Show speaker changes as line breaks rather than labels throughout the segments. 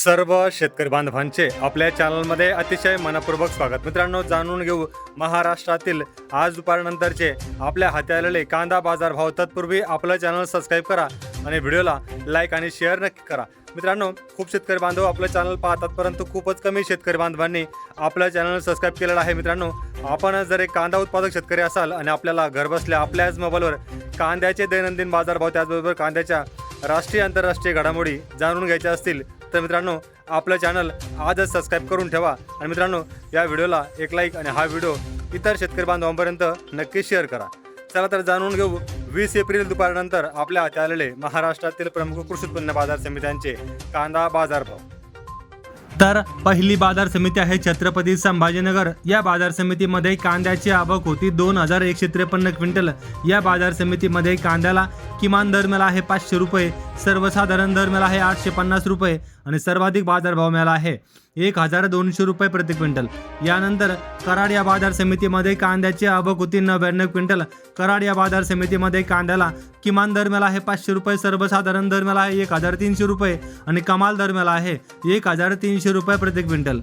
सर्व शेतकरी बांधवांचे आपल्या चॅनलमध्ये अतिशय मनपूर्वक स्वागत. मित्रांनो जाणून घेऊ महाराष्ट्रातील आज दुपारनंतरचे आपल्या हाती आलेले कांदा बाजार भाव. तत्पूर्वी आपलं चॅनल सबस्क्राईब करा आणि व्हिडिओला लाईक आणि शेअर नक्की करा. मित्रांनो खूप शेतकरी बांधव आपलं चॅनल पाहतात परंतु खूपच कमी शेतकरी बांधवांनी आपलं चॅनल सबस्क्राईब केलेलं आहे. मित्रांनो आपण जर एक कांदा उत्पादक शेतकरी असाल आणि आपल्याला घरबसल्या आपल्याच मोबाईलवर कांद्याचे दैनंदिन बाजारभाव त्याचबरोबर कांद्याच्या राष्ट्रीय आंतरराष्ट्रीय घडामोडी जाणून घ्यायच्या असतील तर मित्रांनो आपलं चॅनल आजच सबस्क्राईब करून ठेवा. आणि मित्रांनो या व्हिडिओला एक लाईक आणि हा व्हिडिओ इतर शेतकरी बांधवांपर्यंत नक्की शेअर करा. चला तर जाणून घेऊ वीस एप्रिल दुपारनंतर आपल्या हाती आलेले महाराष्ट्रातील प्रमुख कृषी उत्पन्न बाजार समित्यांचे कांदा बाजारभाव तर पहिली बाजार समिती आहे छत्रपती संभाजीनगर. या बाजार समितीमध्ये कांद्याची आवक होती दोन हजार एकशे त्रेपन्न क्विंटल. या बाजार समितीमध्ये कांद्याला किमान दर मिळाला आहे पाचशे रुपये. सर्वसाधारण दर मिळाला आहे आठशे पन्नास रुपये आणि सर्वाधिक बाजारभाव मिळाला आहे. एक हजार दोनशे रुपये प्रति क्विंटल. यानंतर कराड या बाजार समितीमध्ये कांद्याचे आवक होती नव्याण्णव क्विंटल. कराड या बाजार समितीमध्ये कांद्याला किमान दर मिळाला आहे पाचशे रुपये सर्वसाधारण दर मिळाला आहे एक हजार तीनशे रुपये आणि कमाल दर मिळाला आहे एक हजार तीनशे रुपये प्रति क्विंटल.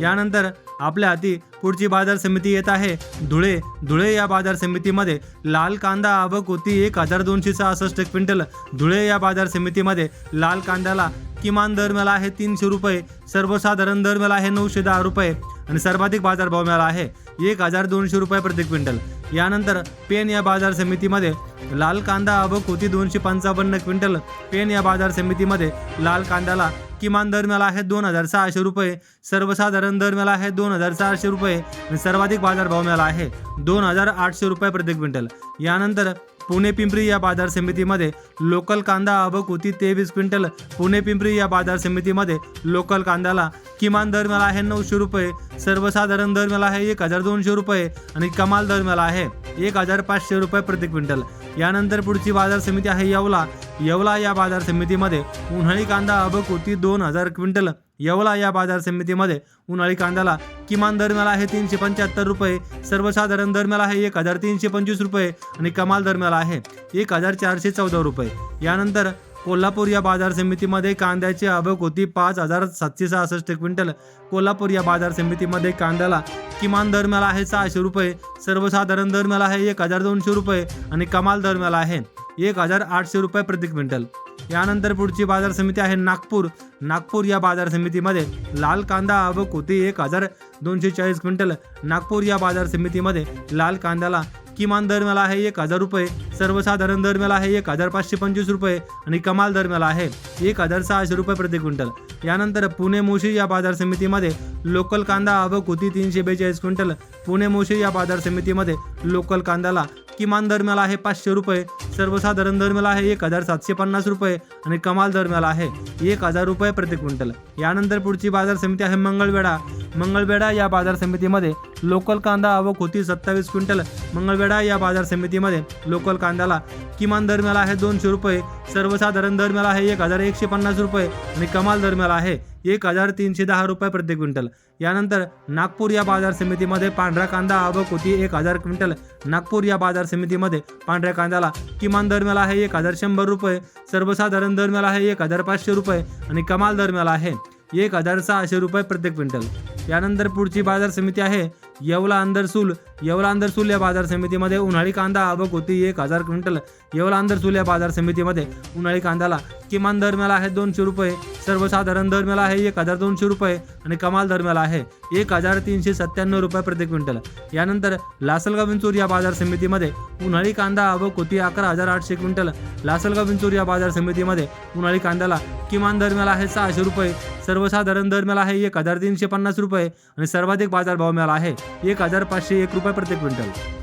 यानंतर आपल्या हाती पुढची बाजार समिती येत आहे. धुळे धुळे या बाजार समितीमध्ये लाल कांदा आवक होती एक हजार दोनशे सहासष्ट क्विंटल. धुळे या बाजार समितीमध्ये लाल कांद्याला किमान दर मिळाला आहे तीनशे रुपये सर्वसाधारण दर मिळाला आहे नऊशे दहा रुपये आणि सर्वाधिक बाजारभाव मिळाला आहे एक हजार दोनशे रुपये प्रति क्विंटल. यानंतर पेन या बाजार समितीमध्ये लाल कांदा आवक होती दोनशे पंचावन्न क्विंटल. पेन या बाजार समितीमध्ये लाल कांद्याला किमान दर मिळाला आहे दोन हजार सहाशे रुपये सर्वसाधारण दर मिळाला आहे दोन हजार चारशे रुपये आणि सर्वाधिक बाजारभाव मिळाला आहे दोन हजार आठशे रुपये प्रति क्विंटल. यानंतर पुणे पिंपरी या बाजार समितीमध्ये लोकल कांदा आवक होती तेवीस क्विंटल. पुणे पिंपरी या बाजार समितीमध्ये लोकल कांद्याला किमान दर मिळाला आहे नऊशे रुपये सर्वसाधारण दर मिळाला आहे एक हजार दोनशे रुपये आणि कमाल दर मिळाला आहे एक हजार पाचशे रुपये प्रति क्विंटल. यानंतर पुढची बाजार समिती आहे येवला. येवला या बाजार समितीमध्ये उन्हाळी कांदा अबको ती दोन हजार क्विंटल. येवला या बाजार समितीमध्ये उन्हाळी कांद्याला किमान दर मिळाला आहे तीनशे पंच्याहत्तर रुपये. सर्वसाधारण दर मिळाला आहे एक हजार तीनशे पंचवीस रुपये आणि कमाल दर मिळाला आहे एक हजार चारशे चौदा रुपये. यानंतर कोल्हापूर या बाजार समितीमध्ये कांद्याची आवक होती पाच हजार सातशे सहासष्ट क्विंटल. कोल्हापूर या बाजार समितीमध्ये कांद्याला किमान दर मिळाला आहे सहाशे रुपये सर्वसाधारण दर मिळाला आहे एक हजार दोनशे रुपये आणि कमाल दर मिळाला आहे एक हजार आठशे रुपये प्रति क्विंटल. यानंतर पुढची बाजार समिती आहे नागपूर. नागपूर या बाजार समितीमध्ये लाल कांदा आवक होती एक हजार दोनशे चाळीस क्विंटल. नागपूर या बाजार समितीमध्ये लाल कांद्याला किमान दर मिळाला आहे एक हजार रुपये सर्वसाधारण दर मिळाला आहे एक हजार पाचशे पंचवीस रुपये आणि कमाल दर मिळाला आहे एक हजार सहाशे रुपये प्रति क्विंटल. यानंतर पुणे मोशी या बाजार समितीमध्ये लोकल कांदा आवक होती तीनशे बेचाळीस क्विंटल. पुणे मोशी या बाजार समितीमध्ये लोकल कांद्याला किमान दर मिळाला आहे पाचशे रुपये सर्वसाधारण दर मिळाला आहे एक हजार सातशे पन्नास रुपये आणि कमाल दर मिळाला आहे एक हजार रुपये प्रति क्विंटल. यानंतर पुढची बाजार समिती आहे मंगळवेढा. मंगळवेढा या बाजार समितीमध्ये लोकल कांदा आवक होती सत्तावीस क्विंटल. मंगळवेढा या बाजार समितीमध्ये लोकल कांद्याला किमान दर मिळाला आहे दोनशे रुपये सर्वसाधारण दर मिळाला आहे एक हजार एकशे पन्नास रुपये आणि कमाल दर मिळाला आहे एक हजार तीनशे दहा रुपये प्रति क्विंटल. यानंतर नागपूर या बाजार समितीमध्ये पांढरा कांदा आवक होती एक हजार क्विंटल. नागपूर या बाजार समितीमध्ये पांढऱ्या कांद्याला किमान दर मिळाला आहे एक हजार शंभर रुपये सर्वसाधारण दर मिळाला आहे एक हजार पाचशे रुपये आणि कमाल दर मिळाला आहे. एक हजार सहाशे रुपये प्रत्येक क्विंटल. यानंतर पुढची बाजार समिती आहे येवला अंदरसूल येवला अंदरसूल या बाजार समितीमध्ये उन्हाळी कांदा आवक होती एक हजार क्विंटल. येवला अंदरसूल या बाजार समितीमध्ये उन्हाळी कांद्याला किमान दर मिळाला आहे दोनशे रुपये सर्वसाधारण दर मिळाला आहे एक हजार दोनशे रुपये आणि कमाल दर मिळाला आहे एक हजार तीनशे सत्त्याण्णव रुपये प्रति क्विंटल. यानंतर लासलगाव विंचूर या बाजार समितीमध्ये उन्हाळी कांदा आवक होती अकरा हजार आठशे क्विंटल. लासलगाव विंचूर या बाजार समितीमध्ये उन्हाळी कांद्याला किमान दर मिळाला आहे सहाशे रुपये सर्वसाधारण दर मिळाला आहे एक हजार तीनशे पन्नास रुपये आणि सर्वाधिक बाजारभाव मिळाला आहे एक हजार पाचशे एक रुपये प्रति क्विंटल.